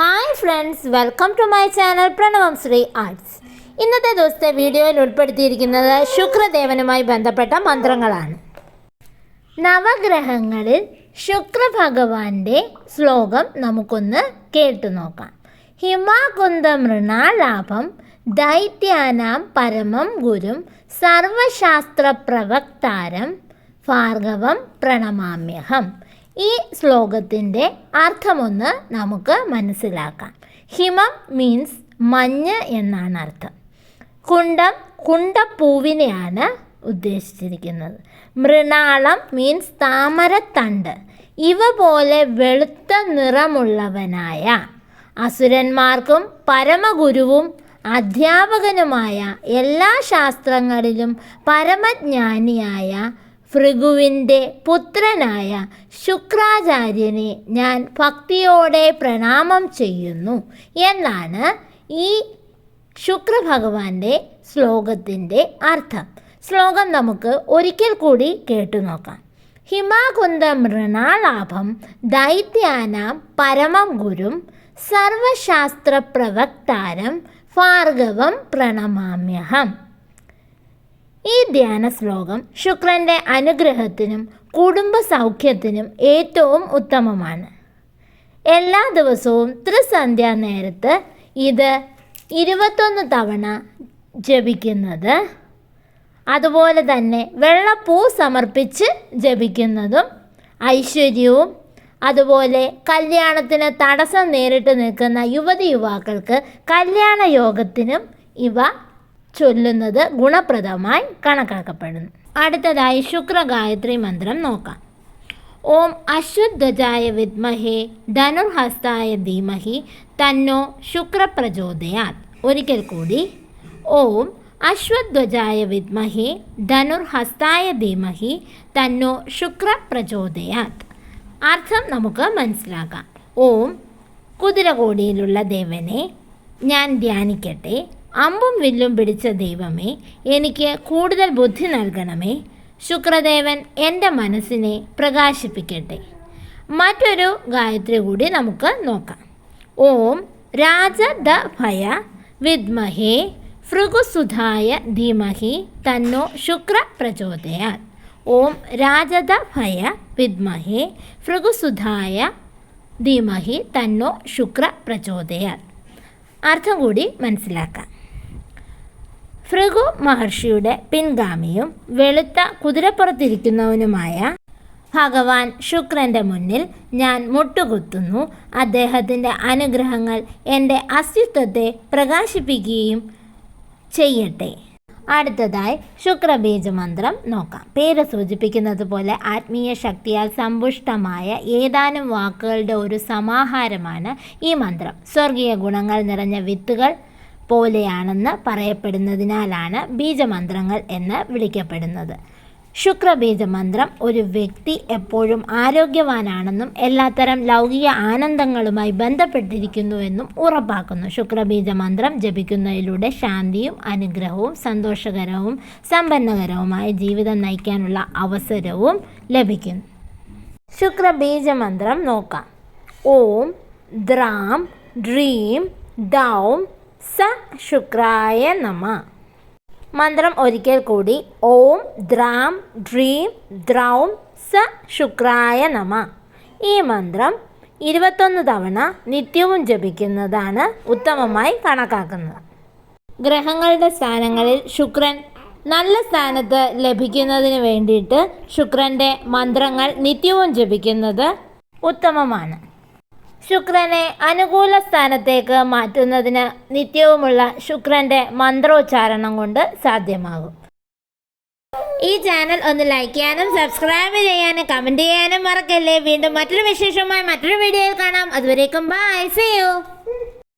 Hi friends welcome to my channel Pranavam Sree Arts ഇന്നത്തെ ദിവസത്തെ വീഡിയോയിൽ ഉൾപ്പെടുത്തിയിരിക്കുന്നത് ശുക്രദേവനുമായി ബന്ധപ്പെട്ട മന്ത്രങ്ങളാണ്. നവഗ്രഹങ്ങളിൽ ശുക്രഭഗവാന്റെ ശ്ലോകം നമുക്കൊന്ന് കേട്ടു നോക്കാം. ഹിമാകുന്ദ മൃണാലാഭം ദൈത്യാനാം പരമം ഗുരും സർവശാസ്ത്ര പ്രവക്താരം ഭാർഗവം പ്രണമാമ്യഹം. ഈ ശ്ലോകത്തിന്റെ അർത്ഥമൊന്ന് നമുക്ക് മനസ്സിലാക്കാം. ഹിമം മീൻസ് മഞ്ഞ് എന്നാണ് അർത്ഥം. കുണ്ടം കുണ്ടപ്പൂവിനെയാണ് ഉദ്ദേശിച്ചിരിക്കുന്നത്. മൃണാളം മീൻസ് താമരത്തണ്ട്. ഇവ പോലെ വെളുത്ത നിറമുള്ളവനായ അസുരന്മാർക്കും പരമഗുരുവും അധ്യാപകനുമായ എല്ലാ ശാസ്ത്രങ്ങളിലും പരമജ്ഞാനിയായ ഭൃഗുവിന്റെ പുത്രനായ ശുക്രാചാര്യനെ ഞാൻ ഭക്തിയോടെ പ്രണാമം ചെയ്യുന്നു എന്നാണ് ഈ ശുക്രഭഗവാന്റെ ശ്ലോകത്തിന്റെ അർത്ഥം. ശ്ലോകം നമുക്ക് ഒരിക്കൽ കൂടി കേട്ടു നോക്കാം. ഹിമാകുന്ദ മൃണാലാഭം ദൈത്യാനാം പരമം ഗുരും സർവശാസ്ത്ര പ്രവക്താരം ഭാർഗവം പ്രണമാമ്യഹം. ഈ ധ്യാന ശ്ലോകം ശുക്രന്റെ അനുഗ്രഹത്തിനും കുടുംബ സൗഖ്യത്തിനും ഏറ്റവും ഉത്തമമാണ്. എല്ലാ ദിവസവും ത്രിസന്ധ്യാ നേരത്ത് ഇത് ഇരുപത്തൊന്ന് തവണ ജപിക്കുന്നത് അതുപോലെ തന്നെ വെള്ളപ്പൂ സമർപ്പിച്ച് ജപിക്കുന്നതും ഐശ്വര്യവും അതുപോലെ കല്യാണത്തിന് തടസ്സം നേരിട്ട് നിൽക്കുന്ന യുവതി യുവാക്കൾക്ക് കല്യാണ യോഗത്തിനും ഇവ ചൊല്ലുന്നത് ഗുണപ്രദമായി കണക്കാക്കപ്പെടുന്നു. അടുത്തതായി ശുക്രഗായത്രി മന്ത്രം നോക്കാം. ഓം അശ്വധ്വജായ വിദ്മഹേ ധനുർഹസ്തായ ധീമഹി തന്നോ ശുക്രപ്രചോദയാത്. ഒരിക്കൽ കൂടി ഓം അശ്വധ്വജായ വിദ്മഹേ ധനുർഹസ്തായ ധീമഹി തന്നോ ശുക്രപ്രചോദയാത്. അർത്ഥം നമുക്ക് മനസ്സിലാക്കാം. ഓം കുതിരകോടിയിലുള്ള ദേവനെ ഞാൻ ധ്യാനിക്കട്ടെ അമ്പും വില്ലും പിടിച്ച ദൈവമേ എനിക്ക് കൂടുതൽ ബുദ്ധി നൽകണമേ. ശുക്രദേവൻ എന്റെ മനസ്സിനെ പ്രകാശിപ്പിക്കട്ടെ. മറ്റൊരു ഗായത്രി കൂടി നമുക്ക് നോക്കാം. ഓം രാജ ദ ഭയ വിദ്മഹേ ഭൃഗുസുധായ ധീമഹി തന്നോ ശുക്ര പ്രചോദയാൽ. ഓം രാജദ ഭയ വിദ്മഹേ ഭൃഗുസുധായ ധീമഹി തന്നോ ശുക്ര പ്രചോദയാൽ. അർത്ഥം കൂടി മനസ്സിലാക്കാം. ഭൃഗു മഹർഷിയുടെ പിൻഗാമിയും വെളുത്ത കുതിരപ്പുറത്തിരിക്കുന്നവനുമായ ഭഗവാൻ ശുക്രന്റെ മുന്നിൽ ഞാൻ മുട്ടുകുത്തുന്നു. അദ്ദേഹത്തിന്റെ അനുഗ്രഹങ്ങൾ എന്റെ അസ്തിത്വത്തെ പ്രകാശിപ്പിക്കുകയും ചെയ്യട്ടെ. അടുത്തതായി ശുക്രബീജ മന്ത്രം നോക്കാം. പേര് സൂചിപ്പിക്കുന്നത് പോലെ ആത്മീയ ശക്തിയാൽ സമ്പുഷ്ടമായ ഏതാനും വാക്കുകളുടെ ഒരു സമാഹാരമാണ് ഈ മന്ത്രം. സ്വർഗീയ ഗുണങ്ങൾ നിറഞ്ഞ വിത്തുകൾ പോലെയാണെന്ന് പറയപ്പെടുന്നതിനാലാണ് ബീജമന്ത്രങ്ങൾ എന്ന് വിളിക്കപ്പെടുന്നത്. ശുക്രബീജമന്ത്രം ഒരു വ്യക്തി എപ്പോഴും ആരോഗ്യവാനാണെന്നും എല്ലാത്തരം ലൗകിക ആനന്ദങ്ങളുമായി ബന്ധപ്പെട്ടിരിക്കുന്നുവെന്നും ഉറപ്പാക്കുന്നു. ശുക്രബീജമന്ത്രം ജപിക്കുന്നതിലൂടെ ശാന്തിയും അനുഗ്രഹവും സന്തോഷകരവും സമ്പന്നകരവുമായ ജീവിതം നയിക്കാനുള്ള അവസരവും ലഭിക്കുന്നു. ശുക്രബീജമന്ത്രം നോക്കാം. ഓം ദ്രാം ഡ്രീം ദൗം സ ശുക്രായ നമ. മന്ത്രം ഒരിക്കൽ കൂടി. ഓം ദ്രാം ഡ്രീം ദ്രൗം സ ശുക്രായ നമ. ഈ മന്ത്രം ഇരുപത്തൊന്ന് തവണ നിത്യവും ജപിക്കുന്നതാണ് ഉത്തമമായി കണക്കാക്കുന്നത്. ഗ്രഹങ്ങളുടെ സ്ഥാനങ്ങളിൽ ശുക്രൻ നല്ല സ്ഥാനത്ത് ലഭിക്കുന്നതിന് വേണ്ടിയിട്ട് ശുക്രന്റെ മന്ത്രങ്ങൾ നിത്യവും ജപിക്കുന്നത് ഉത്തമമാണ്. ശുക്രനെ അനുകൂല സ്ഥാനത്തേക്ക് മാറ്റുന്നതിന് നിത്യവുമുള്ള ശുക്രന്റെ മന്ത്രോച്ചാരണം കൊണ്ട് സാധ്യമാകും. ഈ ചാനൽ ഒന്ന് ലൈക്ക് ചെയ്യാനും സബ്സ്ക്രൈബ് ചെയ്യാനും കമന്റ് ചെയ്യാനും മറക്കല്ലേ. വീണ്ടും മറ്റൊരു വിശേഷമായി മറ്റൊരു വീഡിയോയിൽ കാണാം. അതുവരേക്കും ബൈ. See you